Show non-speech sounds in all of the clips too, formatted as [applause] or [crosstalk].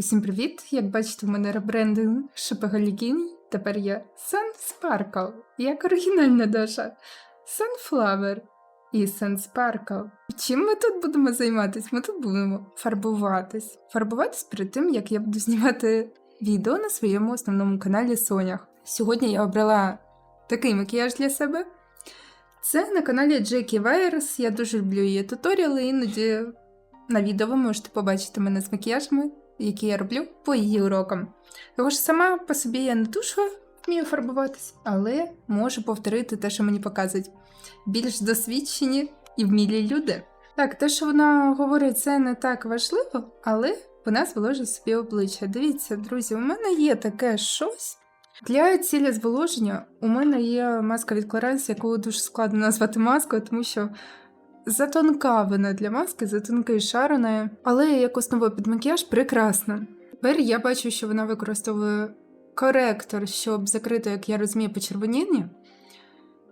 Усім привіт! Як бачите, у мене ребрендинг Шепегалікін. Тепер я Sun Sparkle. Як оригінальна Даша. Sunflower і Sun Sparkle. Чим ми тут будемо займатися? Ми тут будемо фарбуватись. Фарбуватись перед тим, як я буду знімати відео на своєму основному каналі Сонях. Сьогодні я обрала такий макіяж для себе. Це на каналі Джекі Вайерс. Я дуже люблю її туторіали, іноді на відео ви можете побачити мене з макіяжами, які я роблю по її урокам. Того ж сама по собі я не дуже вмію фарбуватись, але можу повторити те, що мені показують. Більш досвідчені і вмілі люди. Так, те, що вона говорить, це не так важливо, але вона зволожує собі обличчя. Дивіться, друзі, у мене є таке щось. Для цілі зволоження у мене є маска від Clarins, яку дуже складно назвати маскою, тому що затонка вона для маски, затонкий шар у неї, але як основа під макіяж прекрасна. Тепер я бачу, що вона використовує коректор, щоб закрити, як я розумію, почервоніння.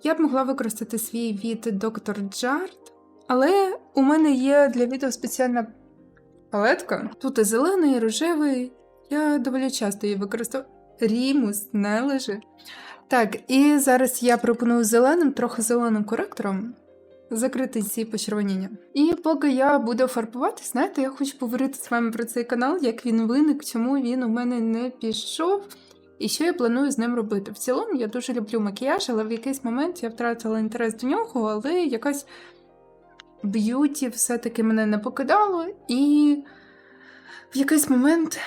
Я б могла використати свій від Dr. Jart, але у мене є для відео спеціальна палетка. Тут і зелений, і рожевий. Я доволі часто її використовую. Рімус не лежи. Так, і зараз я пропоную зеленим, трохи зеленим коректором закрити ці почервоніння. І поки я буду фарбувати, знаєте, я хочу поговорити з вами про цей канал, як він виник, чому він у мене не пішов. І що я планую з ним робити? В цілому я дуже люблю макіяж, але в якийсь момент я втратила інтерес до нього, але якась б'юті все-таки мене не покидало, і в якийсь момент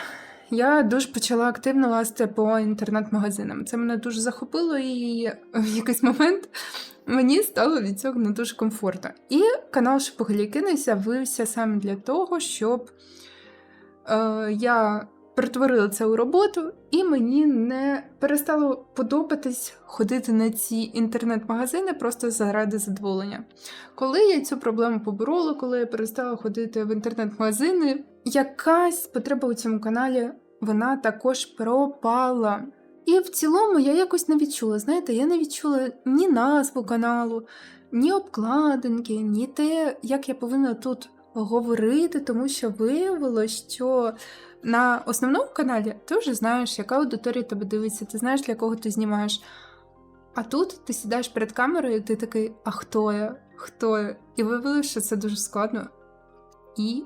я дуже почала активно лазити по інтернет-магазинам. Це мене дуже захопило, і в якийсь момент мені стало від цього не дуже комфортно. І канал Шопогліки з'явився саме для того, щоб е, я перетворила це у роботу, і мені не перестало подобатись ходити на ці інтернет-магазини просто заради задоволення. Коли я цю проблему поборола, коли я перестала ходити в інтернет-магазини, якась потреба у цьому каналі вона також пропала. І в цілому я якось не відчула, знаєте, я не відчула ні назву каналу, ні обкладинки, ні те, як я повинна тут говорити, тому що виявилось, що на основному каналі ти вже знаєш, яка аудиторія тебе дивиться, ти знаєш, для кого ти знімаєш. А тут ти сідаєш перед камерою, і ти такий, а хто я? Хто я? І виявилося, що це дуже складно. І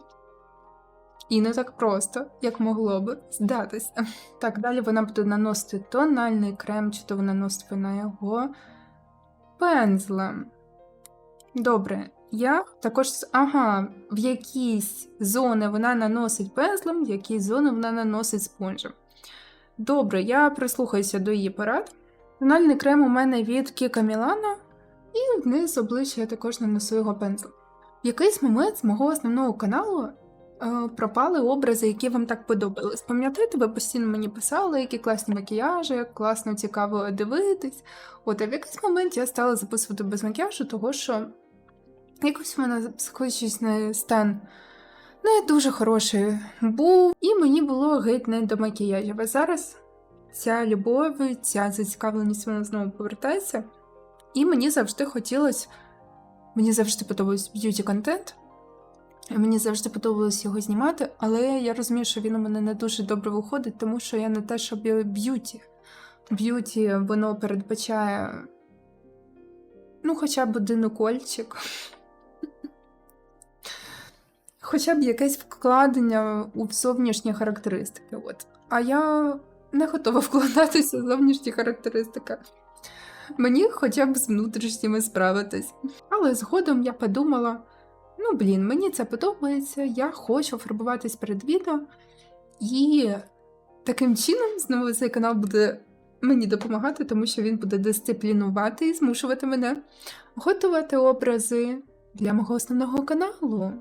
і не так просто, як могло би здатися. [laughs] Так, далі вона буде наносити тональний крем, чи то вона носить на його пензлем. Добре, я також, ага, в якісь зони вона наносить пензлем, в якісь зони вона наносить спонжем. Добре, я прислухаюся до її порад. Тональний крем у мене від Кіка Мілано, і вниз обличчя я також нанесу його пензлем. В якийсь момент з мого основного каналу пропали образи, які вам так подобались. Пам'ятаєте, ви постійно мені писали, які класні макіяжі, як класно цікаво дивитись. От а в якийсь момент я стала записувати без макіяжу, того що якось в мене психологічний стан не дуже хороший був, і мені було геть не до макіяжів. А зараз ця любов, ця зацікавленість вона знову повертається. І мені завжди хотілося, мені завжди подобався б'юті контент. Мені завжди подобалось його знімати, але я розумію, що він у мене не дуже добре виходить, тому що я не те, що б'юті. Б'юті воно передбачає, ну, хоча б один укольчик. [laughs] Хоча б якесь вкладення у зовнішні характеристики. От. А я не готова вкладатися в зовнішні характеристики. Мені хоча б з внутрішніми справитись. Але згодом я подумала: ну, блін, мені це подобається, я хочу фарбуватись перед відео. І таким чином знову цей канал буде мені допомагати, тому що він буде дисциплінувати і змушувати мене готувати образи для мого основного каналу.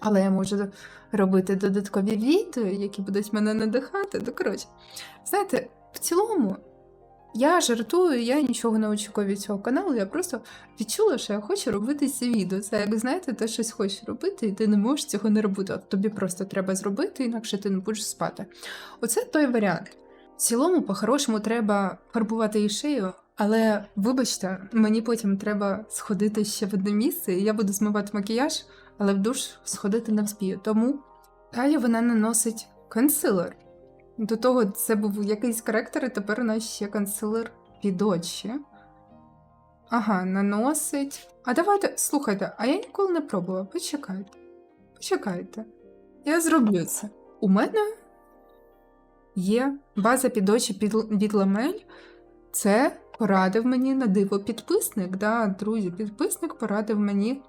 Але я можу робити додаткові відео, які будуть мене надихати. Ну, коротше, знаєте, в цілому я жартую, я нічого не очікую від цього каналу. Я просто відчула, що я хочу робити ці відео. Це як знаєте, ти щось хочеш робити, і ти не можеш цього не робити. От тобі просто треба зробити, інакше ти не будеш спати. Оце той варіант. В цілому, по-хорошому, треба фарбувати і шию. Але вибачте, мені потім треба сходити ще в одне місце, і я буду змивати макіяж, але в душ сходити не вспію. Тому Далі вона наносить консилер. До того це був якийсь коректор, і тепер у нас ще консилер під очі. Ага, наносить. А давайте, слухайте, а я ніколи не пробувала. Почекайте. Почекайте. Я зроблю це. У мене є база під очі під, від ламель. Це порадив мені на диво підписник. Да, друзі, підписник порадив мені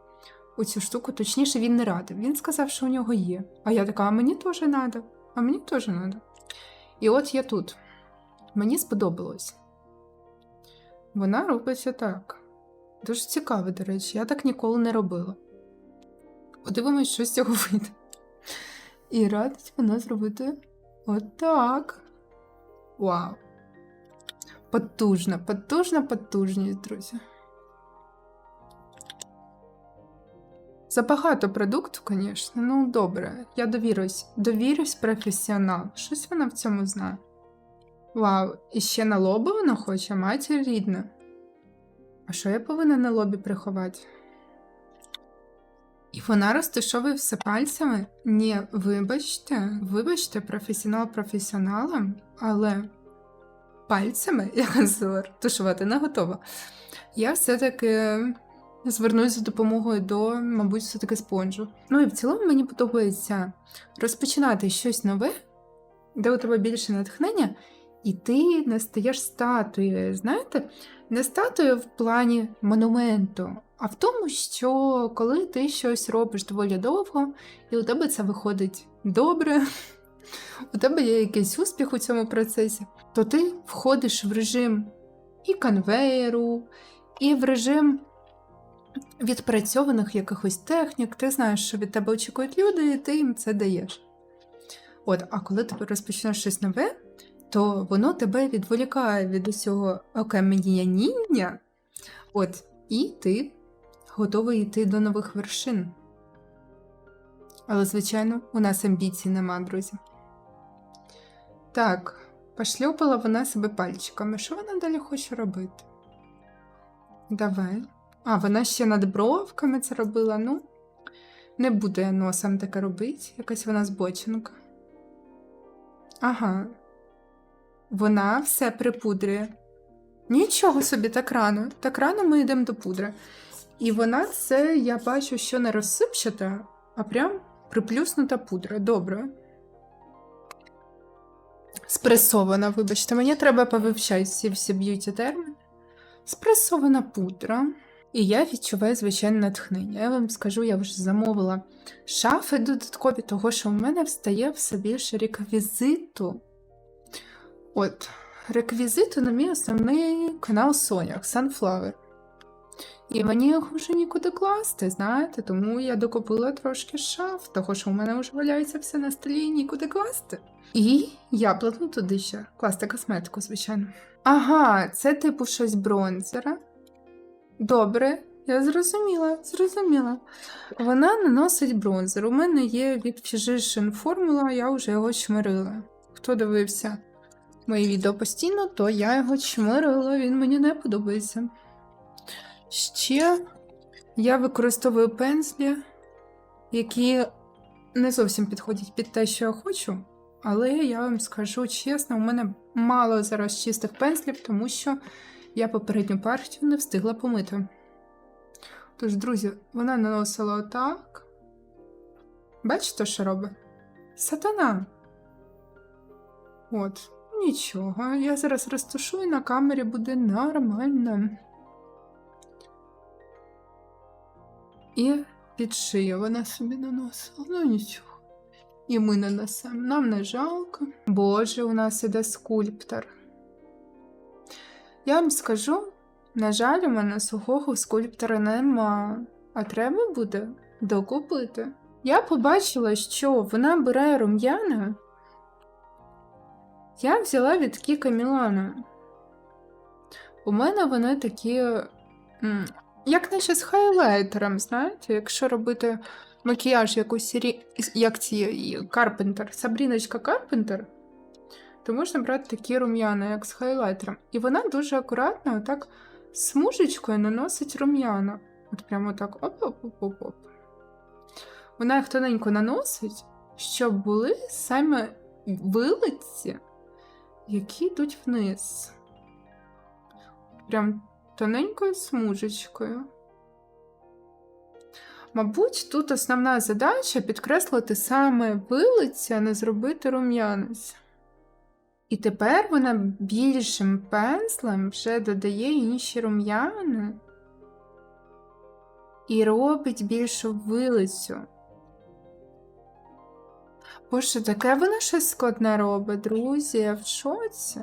оцю штуку. Точніше, він не радив. Він сказав, що у нього є. А я така, а мені теж треба. А мені теж треба. І от я тут. Мені сподобалось. Вона робиться так. Дуже цікаво, до речі, я так ніколи не робила. Подивимось, що з цього вийде. І радить вона зробити отак. Вау. Потужна, потужна, потужність, друзі. Забагато продукту, звісно, ну добре. Я довірюсь, довірюсь професіонал. Щось вона в цьому знає. Вау, і ще на лобі вона хоче, матір рідна. А що я повинна на лобі приховати? І вона розташовує все пальцями? Ні, вибачте, вибачте, професіонал професіоналом, але пальцями [laughs] я консилер тушувати не готова. Я все-таки звернусь за допомогою до, мабуть, все-таки спонжу. Ну і в цілому мені подобається розпочинати щось нове, де у тебе більше натхнення, і ти не стаєш статуєю. Знаєте, не статуєю в плані монументу, а в тому, що коли ти щось робиш доволі довго, і у тебе це виходить добре, [laughs] у тебе є якийсь успіх у цьому процесі, то ти входиш в режим і конвейеру, і в режим відпрацьованих якихось технік, ти знаєш, що від тебе очікують люди, і ти їм це даєш. От, а коли ти розпочнеш щось нове, то воно тебе відволікає від усього окам'яніння, от, і ти готовий йти до нових вершин. Але, звичайно, у нас амбіцій нема, друзі. Так, пошльопала вона себе пальчиками. Що вона далі хоче робити? Давай. А, вона ще над бровками це робила. Ну, не буду я носом таке робити. Якась вона збоченка. Ага. Вона все припудрює. Нічого собі, так рано. Так рано ми йдемо до пудри. І вона це, я бачу, що не розсипчата, а прям приплюснута пудра. Добре. Спресована, вибачте, мені треба повивчати всі всі б'юті терміни. Спресована пудра. І я відчуваю звичайне натхнення. Я вам скажу, я вже замовила шафи додаткові, того, що в мене встає все більше реквізиту. От, реквізиту на мій основний канал Sonyak, Sunflower. І мені його вже нікуди класти, знаєте, тому я докупила трошки шаф, того що у мене вже валяється все на столі і нікуди класти. І я плану туди ще класти косметику, звичайно. Ага, це типу щось бронзера. Добре, я зрозуміла, зрозуміла. Вона наносить бронзер. У мене є від Physician формула, я вже його чмирила. Хто дивився мої відео постійно, то я його чмирила, він мені не подобається. Ще я використовую пензлі, які не зовсім підходять під те, що я хочу. Але я вам скажу чесно, у мене мало зараз чистих пензлів, тому що я попередню партію не встигла помити. Тож, друзі, вона наносила отак. Бачите, що робить? Сатана. От, нічого. Я зараз розташую на камері буде нормально. І під шию вона собі наносила. Ну нічого. І ми нанесемо. Нам не жалко. Боже, у нас іде скульптор. Я вам скажу, на жаль, у мене сухого скульптора нема, а треба буде докупити. Я побачила, що вона бере рум'яна. Я взяла від Кіка Мілана. У мене вони такі, як наче з хайлайтером, знаєте, якщо робити макіяж якусь рі... як ці Карпентер, Сабріночка Карпентер, то можна брати такі рум'яна, як з хайлайтером. І вона дуже акуратно, отак смужечкою наносить рум'яна. От прямо так оп-оп-оп-оп. Вона їх тоненько наносить, щоб були саме вилиці, які йдуть вниз. Прям тоненькою смужечкою. Мабуть, тут основна задача підкреслити саме вилиця, а не зробити рум'янець. І тепер вона більшим пензлем вже додає інші рум'яни і робить більшу вилицю. Боже, таке вона щось складне робить, друзі, я в шоці.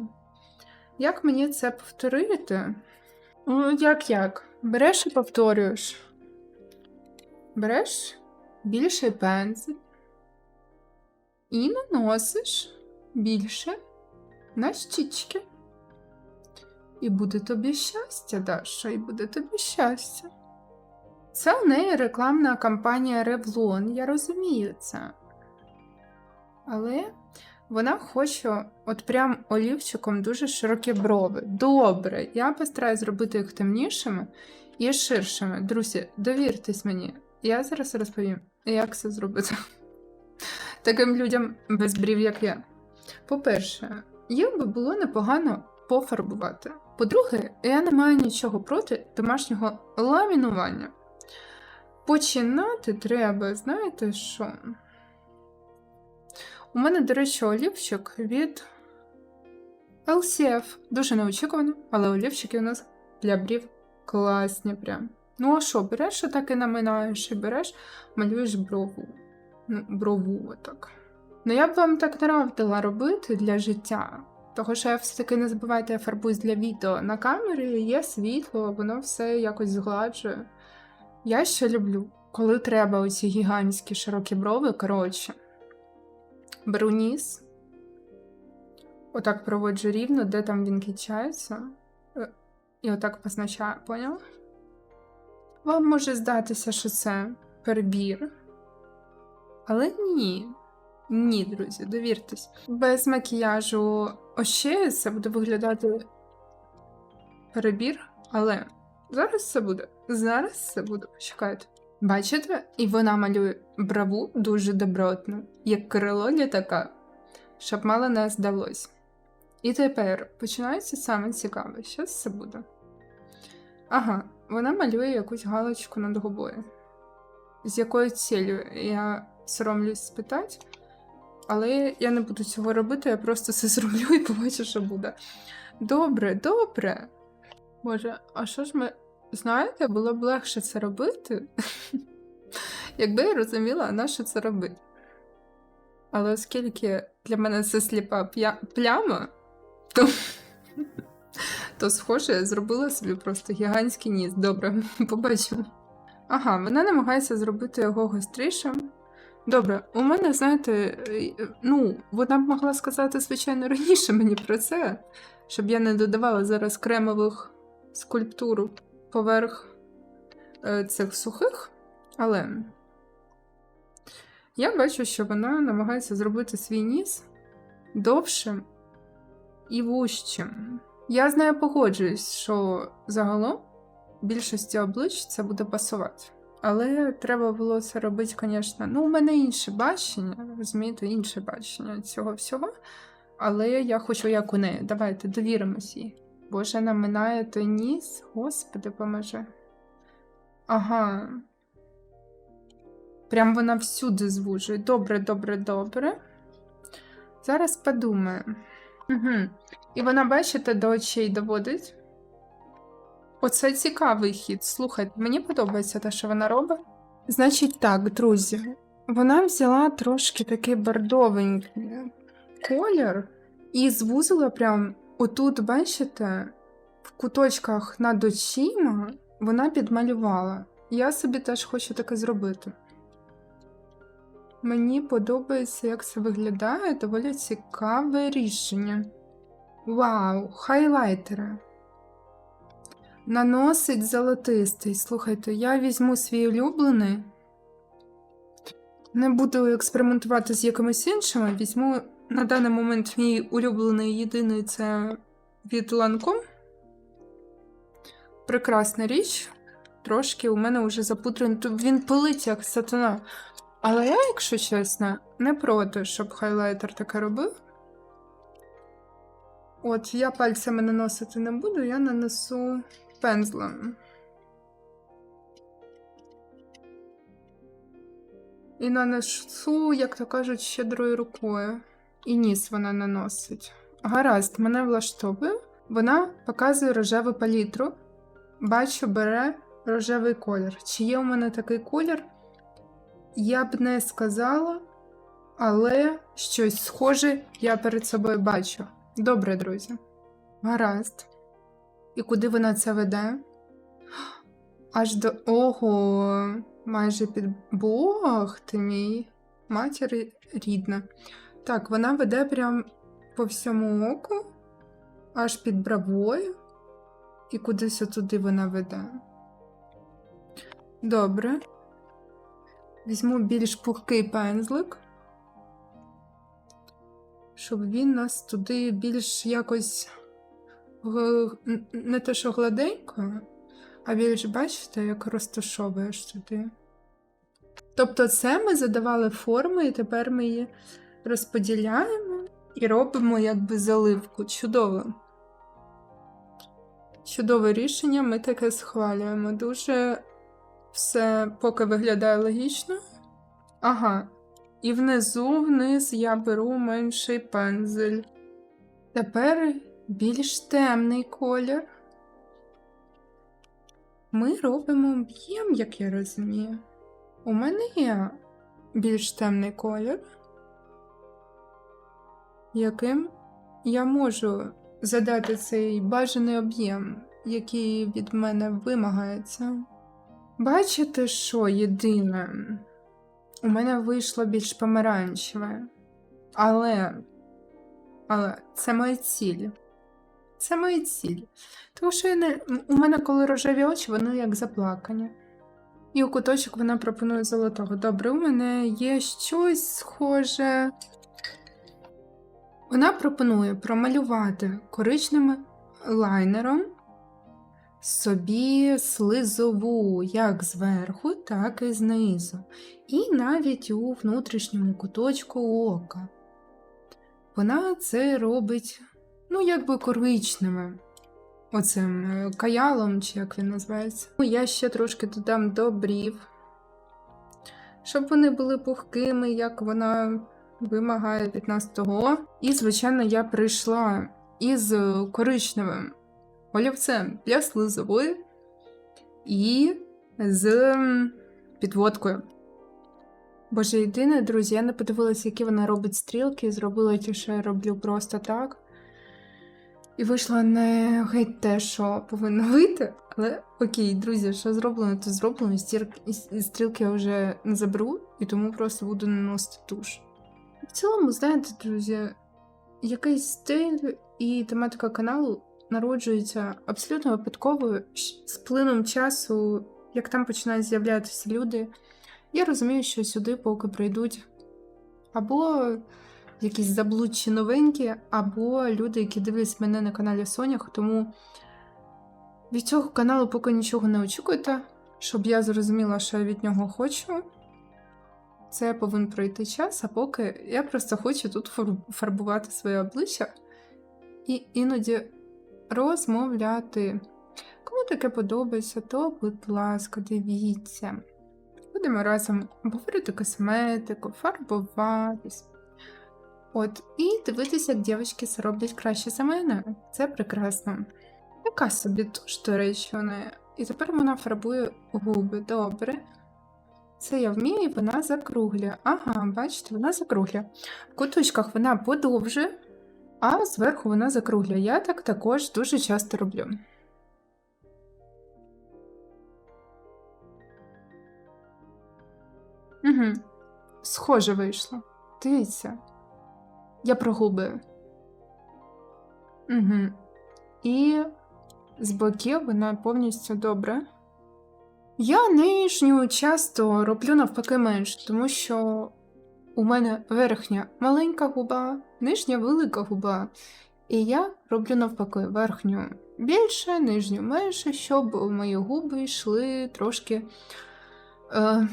Як мені це повторити? Ну, як як? Береш і повторюєш. Береш більший пензель і наносиш більше на щічки. І буде тобі щастя, Даша, і буде тобі щастя. Це у неї рекламна кампанія Revlon, я розумію це. Але вона хоче от прям олівчиком дуже широкі брови. Добре, я постараюсь зробити їх темнішими і ширшими. Друзі, довіртесь мені, я зараз розповім, як це зробити. Таким людям без брів, як я. По-перше, їх би було непогано пофарбувати. По-друге, я не маю нічого проти домашнього ламінування. Починати треба, знаєте що? У мене, до речі, олівчик від LCF. Дуже неочікувано, але олівчики у нас для брів класні прям. Ну, а що, береш так і наминаєш, і береш, малюєш брову. Ну, брову отак. Ну, я б вам так не радила робити для життя. Того, що все-таки не забувайте, я фарбуюсь для відео. На камері є світло, воно все якось згладжує. Я ще люблю, коли треба оці гігантські широкі брови, коротше. Беру ніс. Отак проводжу рівно, де там він кінчається. Е, І отак позначаю, поняв? Вам може здатися, що це перебір. Але ні. Ні, друзі, довіртесь. Без макіяжу ощею це буде виглядати перебір, але зараз це буде. Зараз це буде. Почекайте. Бачите? І вона малює браву дуже добротно, як крило літака, щоб мало не здалось. І тепер починається саме цікаве. Що це буде? Ага, вона малює якусь галочку над губою. З якою цілею я соромлюсь спитати, але я не буду цього робити, я просто це [laughs] зроблю і побачу, що буде. Добре, добре. Боже, а що ж ми. Знаєте, було б легше це робити, [laughs] якби я розуміла, на що це робити. Але оскільки для мене це сліпа пляма, то, [laughs] то, схоже, я зробила собі просто гігантський ніс. Добре, побачимо. Ага, вона намагається зробити його гострішим. Добре, у мене, знаєте, е, ну, вона б могла сказати, звичайно, раніше мені про це, щоб я не додавала зараз кремових скульптур поверх е, цих сухих, але я бачу, що вона намагається зробити свій ніс довшим і вужчим. Я з нею погоджуюсь, що загалом більшості облич це буде пасувати. Але треба було це робити, звісно. Ну, у мене інше бачення, розумієте, інше бачення цього всього. Але я хочу, як у неї. Давайте довіримось їй. Боже, наминає той ніс, господи, поможи. Ага. Прям вона всюди звужує. Добре, добре, добре. Зараз подумаю. Угу. І вона, бачите, до очей доводить. Оце цікавий хід. Слухайте, мені подобається те, що вона робить. Значить, так, друзі, вона взяла трошки такий бордовенький колір і звузила прям отут, бачите, в куточках над очима вона підмалювала. Я собі теж хочу таке зробити. Мені подобається, як це виглядає, доволі цікаве рішення. Вау, хайлайтери. Наносить золотистий. Слухайте, я візьму свій улюблений. Не буду експериментувати з якимось іншими. Візьму на даний момент мій улюблений єдиний це від Lancome. Прекрасна річ. Трошки у мене вже запутрений. Він пилить як сатана. Але я, якщо чесно, не проти, щоб хайлайтер таке робив. От, я пальцями наносити не буду, я нанесу пензлем. І нанесу, як то кажуть, щедрою рукою. І ніс вона наносить. Гаразд, мене влаштовує. Вона показує рожеву палітру. Бачу, бере рожевий колір. Чи є у мене такий колір? Я б не сказала, але щось схоже я перед собою бачу. Добре, друзі. Гаразд. І куди вона це веде? Аж до. Ого, майже під Бог ти мій. Матір рідна. Так, вона веде прям по всьому оку, аж під бровою. І кудись отуди вона веде. Добре. Візьму більш пухкий пензлик, щоб він нас туди більш якось не те, що гладенько, а більш, бачите, як розташовуєш туди. Тобто, це ми задавали форми, і тепер ми її розподіляємо і робимо якби заливку. Чудово. Чудове рішення, ми таке схвалюємо. Дуже все поки виглядає логічно. Ага. І внизу вниз я беру менший пензель. Тепер більш темний колір. Ми робимо об'єм, як я розумію. У мене є більш темний колір, яким я можу задати цей бажаний об'єм, який від мене вимагається. Бачите, що єдине? У мене вийшло більш помаранчеве. Але, але це моя ціль. Це моя ціль. Тому що я не, у мене, коли рожеві очі, вони як заплакані. І у куточок вона пропонує золотого. Добре, у мене є щось схоже. Вона пропонує промалювати коричневим лайнером собі слизову як зверху, так і знизу. І навіть у внутрішньому куточку ока. Вона це робить, ну, якби коричневим. Оцим е, каялом, чи як він називається. Ну, Я ще трошки додам до брів, щоб вони були пухкими, як вона вимагає від нас того. І, звичайно, я прийшла із коричневим олівцем для слизової і з підводкою. Боже, єдине, друзі, я не подивилася, які вона робить стрілки, зробила ті, що я роблю просто так. І вийшло не геть те, що повинно вийти. Але окей, друзі, що зроблено, то зроблено. Стрілки я вже не заберу, і тому просто буду наносити туш. В цілому, знаєте, друзі, якийсь стиль і тематика каналу народжується абсолютно випадково з плином часу, як там починають з'являтися люди. Я розумію, що сюди поки прийдуть або якісь заблудші новинки, або люди, які дивляться мене на каналі Сонях, тому від цього каналу поки нічого не очікуйте, щоб я зрозуміла, що я від нього хочу. Це повинен пройти час, а поки я просто хочу тут фарбувати своє обличчя і іноді розмовляти. Кому таке подобається, то, будь ласка, дивіться. Будемо разом говорити косметику, фарбуватись. От, і дивитися, як дівчатки це роблять краще за мене. Це прекрасно. Така собі туш, речі, вона. І тепер вона фарбує губи. Добре. Це я вмію, і вона закруглює. Ага, бачите, вона закруглює. В куточках вона подовжує, а зверху вона закруглює. Я так також дуже часто роблю. Угу. Схоже вийшло. Дивіться. Я прогуби. Угу. І з боків вона повністю добре. Я нижню часто роблю навпаки менше, тому що у мене верхня маленька губа, нижня велика губа. І я роблю навпаки верхню більше, нижню менше, щоб мої губи йшли трошки е,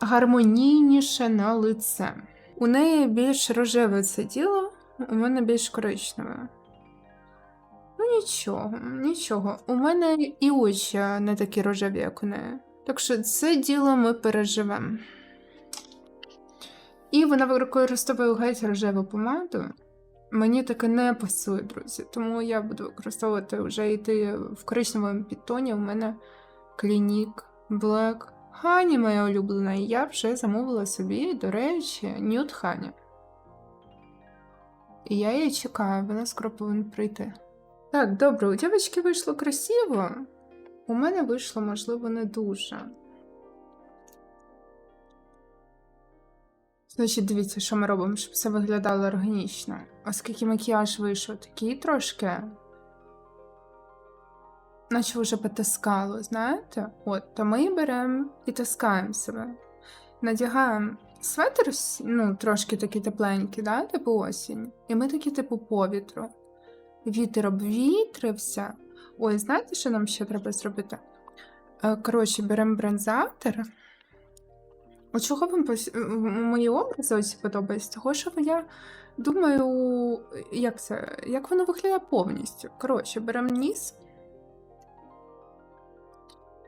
гармонійніше на лице. У неї більш рожеве це діло, у мене більш коричневе. Ну нічого, нічого. У мене і очі не такі рожеві, як у неї. Так що це діло ми переживемо. І вона використовує геть рожеву помаду. Мені таке не пасує, друзі. Тому я буду використовувати вже йти в коричневому підтоні. У мене клінік, блек. Хані моя улюблена, і я вже замовила собі, до речі, нюд Хані. І я її чекаю, вона скоро повинна прийти. Так, добре, у дівчинки вийшло красиво. У мене вийшло, можливо, не дуже. Значить, дивіться, що ми робимо, щоб все виглядало органічно. Оскільки макіяж вийшов такий трошки. Наче вже потаскало, знаєте? От, то ми беремо і таскаємо себе. Надягаємо светр, ну, трошки такий тепленький, да, типу осінь. І ми такі, типу, повітру. Вітер обвітрився. Ой, знаєте, що нам ще треба зробити? Е, Коротше, беремо бронзатор. От чого вам пос- мої образи ось подобаються? Того, що я думаю, як це, як воно виглядає повністю. Коротше, беремо ніс.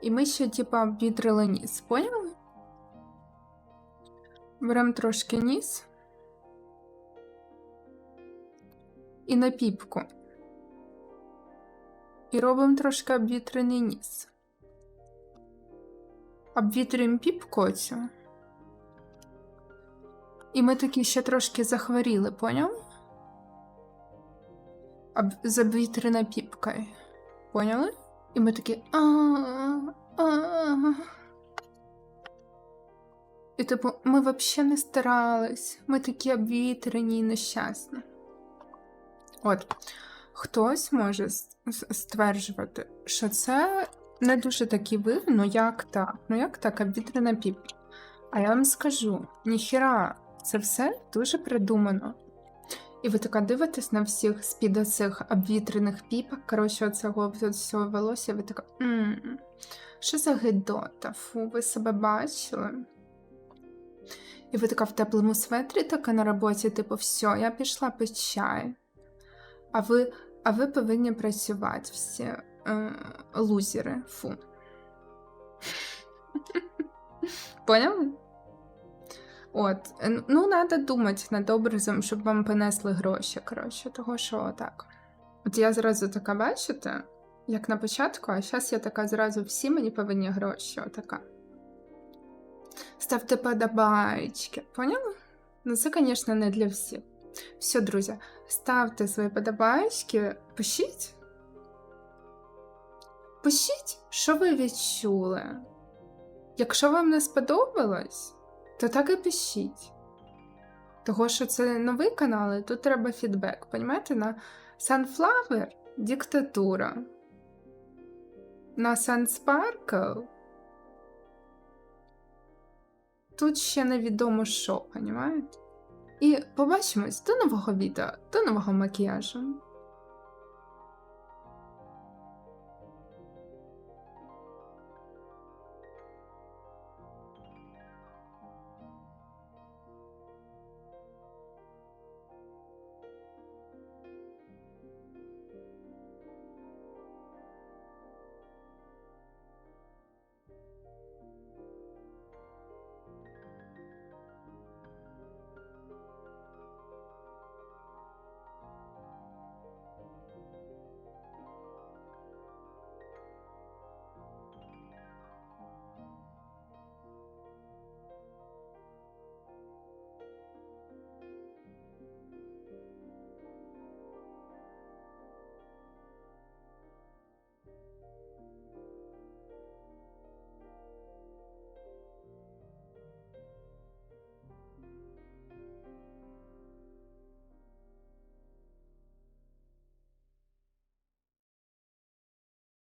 І ми ще, типа, обвітрили ніс, поняли? Беремо трошки ніс. І на піпку. І робимо трошки обвітрений ніс. Обвітрюємо піпку цю. І ми такі ще трошки захворіли, поняли? Об... З обвітрена піпкою. Поняли? І ми такі. І типу, ми взагалі не старались. Ми такі обвітрені і нещасні. От. Хтось може стверджувати, що це не дуже такі ви, ну як так? Ну як так, обвітрена піпка? А я вам скажу: ніхіра, це все дуже придумано. І ви така дивитесь на всіх з-під оцих обвітрених піпок, коротше, оцього всього волосся, ви така. «М, Що за гидота? Фу, ви себе бачили? І ви така в теплому светрі, така на роботі, типу, все, я пішла пити чай. А ви, а ви повинні працювати всі е, лузери. Фу. [laughs] Поняли? От, ну, треба думати над образом, щоб вам понесли гроші, коротше, того, що так. От я зразу така, бачите, як на початку, а зараз я така зразу всі мені повинні гроші, отака. Ставте подобайки, поняли? Ну, це, звісно, не для всіх. Все, друзі, ставте свої подобайки, пишіть. Пишіть, що ви відчули. Якщо вам не сподобалось, то так і пишіть. Того, що це новий канал, і тут треба фідбек. Понімаєте, на Sunflower диктатура. На Sunsparkle тут ще невідомо що, понімаєте? І побачимось до нового відео, до нового макіяжу.